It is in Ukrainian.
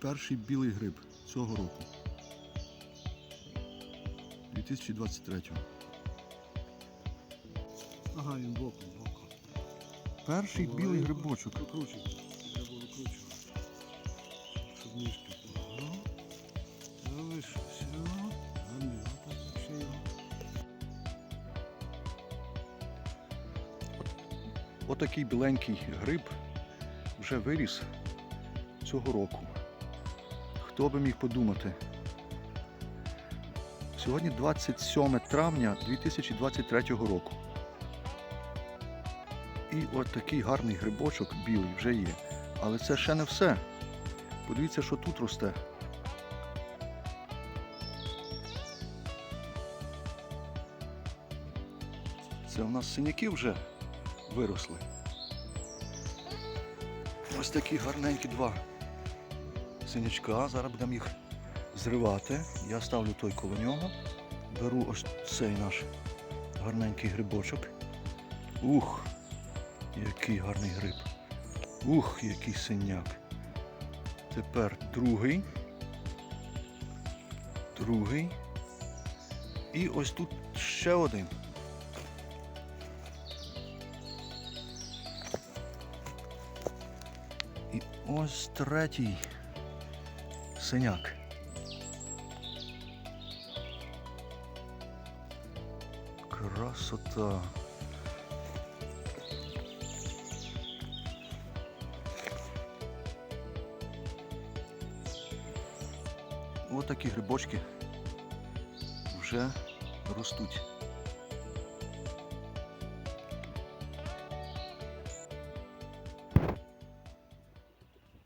перший білий гриб цього року. 2023. Ага, він боком, боком. Перший білий грибочок. Викручуй. Треба викручувати. Щоб ніжки. Ага. Залишився. Гарний його. Отакий біленький гриб вже виріс цього року. Хто би міг подумати? Сьогодні 27 травня 2023 року. І от такий гарний грибочок білий вже є. Але це ще не все. Подивіться, що тут росте. Це у нас синяки вже виросли. Ось такі гарненькі два синячка. Зараз будемо їх зривати. Я ставлю той коло нього. Беру ось цей наш гарненький грибочок. Ух, який гарний гриб. Ух, який синяк. Тепер другий. Другий. І ось тут ще один. І ось третій синяк. Красота. Ось такі грибочки вже ростуть.